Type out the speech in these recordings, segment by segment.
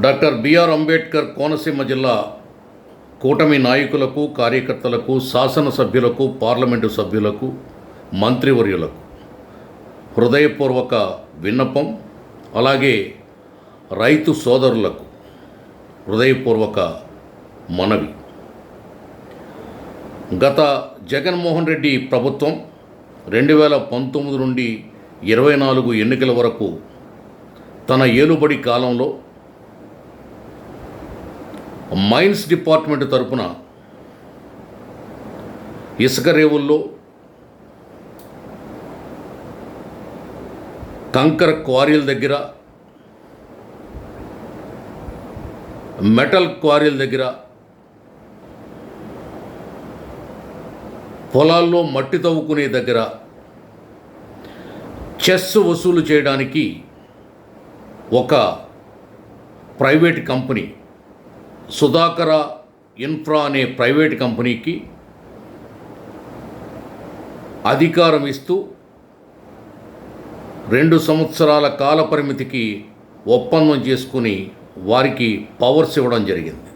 Doctor BR Ambedkar Konaseema జిల్లా కూటమి నాయకులకు కార్యకర్తలకు శాసనసభ్యులకు పార్లమెంటు సభ్యులకు మంత్రివర్యులకు హృదయపూర్వక విన్నపం అలాగే రైతు సోదరులకు హృదయపూర్వక మనవి. గత జగన్మోహన్ రెడ్డి ప్రభుత్వం రెండు వేల పంతొమ్మిది నుండి ఇరవై నాలుగు ఎన్నికల వరకు తన ఏలుబడి కాలంలో మైన్స్ డిపార్ట్మెంట్ తరపున ఇసుక రేవుల్లో కంకర క్వారీల దగ్గర మెటల్ క్వారీల దగ్గర పొలాల్లో మట్టి తవ్వుకునే దగ్గర చెస్ వసూలు చేయడానికి ఒక ప్రైవేట్ కంపెనీ సుధాకర ఇన్ఫ్రా అనే ప్రైవేట్ కంపెనీకి అధికారం ఇస్తూ రెండు సంవత్సరాల కాల పరిమితికి ఒప్పందం చేసుకుని వారికి పవర్స్ ఇవ్వడం జరిగింది.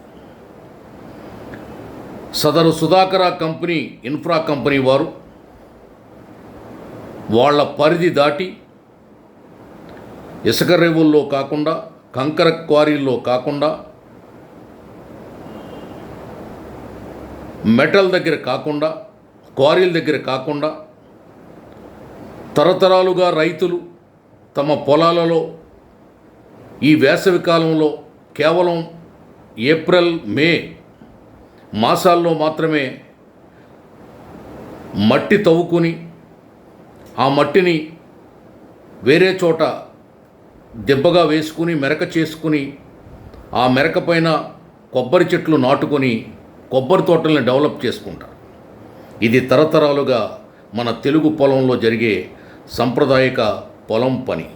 సదరు సుధాకర కంపెనీ ఇన్ఫ్రా కంపెనీ వారు వాళ్ళ పరిధి దాటి ఇసుక రేవుల్లో కాకుండా కంకర క్వారీల్లో కాకుండా మెటల్ దగ్గర కాకుండా క్వారీల దగ్గర కాకుండా తరతరాలుగా రైతులు తమ పొలాలలో ఈ వేసవి కాలంలో కేవలం ఏప్రిల్ మే మాసాల్లో మాత్రమే మట్టి తవ్వుకుని ఆ మట్టిని వేరే చోట దెబ్బగా వేసుకుని మెరక చేసుకుని ఆ మెరక పైన కొబ్బరి చెట్లు నాటుకొని కొబ్బరి తోటల్ని డెవలప్ చేసుకుంటారు. ఇది తరతరాలుగా మన తెలుగు పొలంలో జరిగే సాంప్రదాయక పొలం పని.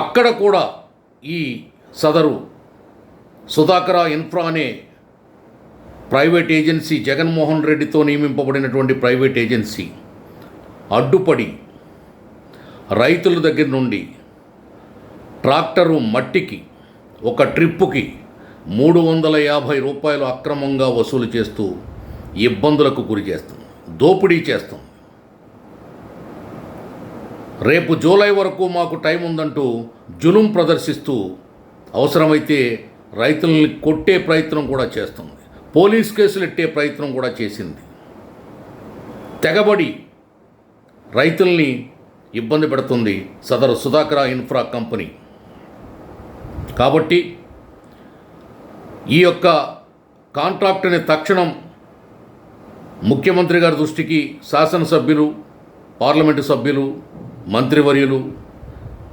అక్కడ కూడా ఈ సదరు సుధాకర ఇన్ఫ్రా అనే ప్రైవేట్ ఏజెన్సీ జగన్మోహన్ రెడ్డితో నియమింపబడినటువంటి ప్రైవేట్ ఏజెన్సీ అడ్డుపడి రైతుల దగ్గర నుండి ట్రాక్టరు మట్టికి ఒక ట్రిప్పుకి మూడు వందల యాభై రూపాయలు అక్రమంగా వసూలు చేస్తూ ఇబ్బందులకు గురి చేస్తాం దోపిడీ చేస్తాం. రేపు జూలై వరకు మాకు టైం ఉందంటూ జులుం ప్రదర్శిస్తూ అవసరమైతే రైతుల్ని కొట్టే ప్రయత్నం కూడా చేస్తుంది పోలీస్ కేసులు ఎట్టే ప్రయత్నం కూడా చేసింది. తెగబడి రైతుల్ని ఇబ్బంది పెడుతుంది సదరు సుధాకర ఇన్ఫ్రా కంపెనీ. కాబట్టి ఈ యొక్క కాంట్రాక్ట్ని తక్షణం ముఖ్యమంత్రి గారి దృష్టికి శాసనసభ్యులు పార్లమెంటు సభ్యులు మంత్రివర్యులు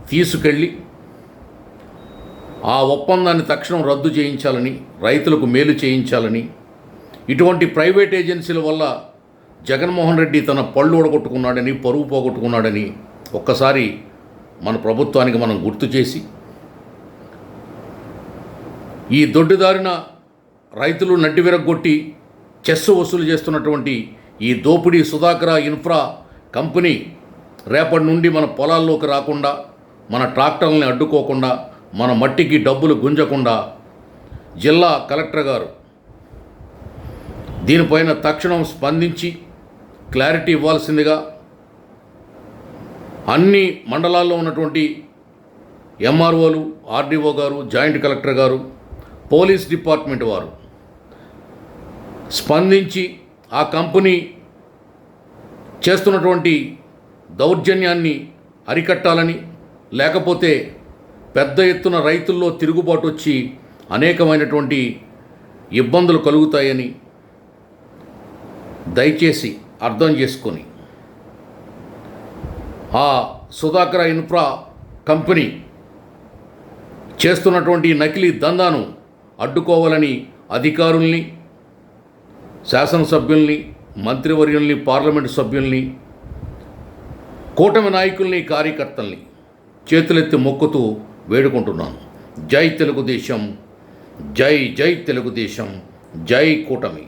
తీసుకెళ్ళి ఆ ఒప్పందాన్ని తక్షణం రద్దు చేయించాలని రైతులకు మేలు చేయించాలని ఇటువంటి ప్రైవేట్ ఏజెన్సీల వల్ల జగన్మోహన్ రెడ్డి తన పళ్ళు ఓడగొట్టుకున్నాడని పరువు పోగొట్టుకున్నాడని ఒక్కసారి మన ప్రభుత్వానికి మనం గుర్తు చేసి ఈ దొడ్డుదారిన రైతులు నడ్డి విరగొట్టి చెస్సు వసూలు చేస్తున్నటువంటి ఈ దోపిడీ సుధాకర ఇన్ఫ్రా కంపెనీ రేపటి నుండి మన పొలాల్లోకి రాకుండా మన ట్రాక్టర్లని అడ్డుకోకుండా మన మట్టికి డబ్బులు గుంజకుండా జిల్లా కలెక్టర్ గారు దీనిపైన తక్షణం స్పందించి క్లారిటీ ఇవ్వాల్సిందిగా అన్ని మండలాల్లో ఉన్నటువంటి ఎంఆర్ఓలు ఆర్డీఓ గారు జాయింట్ కలెక్టర్ గారు పోలీస్ డిపార్ట్మెంట్ వారు స్పందించి ఆ కంపెనీ చేస్తున్నటువంటి దౌర్జన్యాన్ని అరికట్టాలని లేకపోతే పెద్ద ఎత్తున రైతుల్లో తిరుగుబాటు వచ్చి అనేకమైనటువంటి ఇబ్బందులు కలుగుతాయని దయచేసి అర్థం చేసుకొని ఆ సుధాకర ఇన్ఫ్రా కంపెనీ చేస్తున్నటువంటి నకిలీ దందాను అడ్డుకోవాలని అధికారుల్ని శాసనసభ్యుల్ని మంత్రివర్యుల్ని పార్లమెంటు సభ్యుల్ని కూటమి నాయకుల్ని కార్యకర్తల్ని చేతులెత్తి మొక్కుతూ వేడుకుంటున్నాను. జై తెలుగుదేశం జై జై తెలుగుదేశం జై కూటమి.